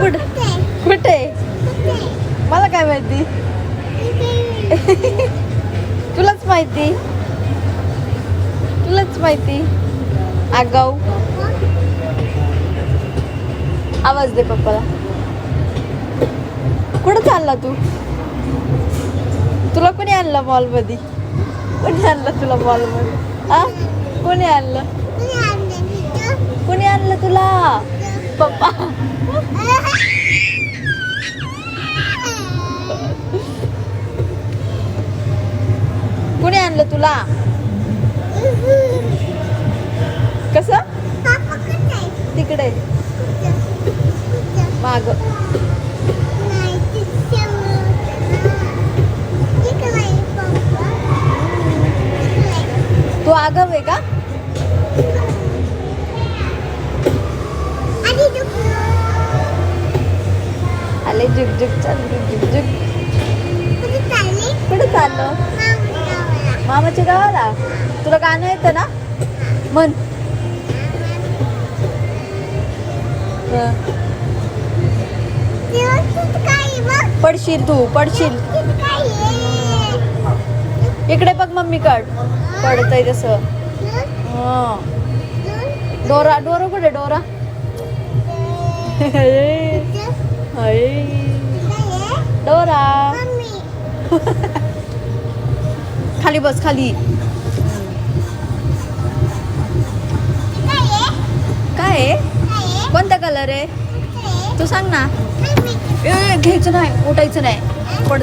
कुठे? कुठे? मला काय माहिती? तुलाच माहिती? तुलाच माहिती? आगाऊ. आवाज दे पप्पाला. कुठं चालला तू? तुला कोणी आणलं मॉलमध्ये कोणी आणलं तुला मॉलमध्ये हा कोणी आणलं? कोणी आणलं तुला? पप्पा. तुला. कसं? तिकडे. माग. तू आगाव आहे का? आले जुग जुग चाल जुग जुग कुठे चाललो? मामाच्या गावाला? तुला गाणं येतं ना? म्हण. पडशील तू पडशील. इकडे बघ मम्मी कड. पडतय तसं. हं. डोरा डोरा कुठे डोरा? डोरा. खाली बस खाली. काय आहे? कोणता कलर आहे? तू सांग ना. घ्यायचं नाही उठायचं नाही. पड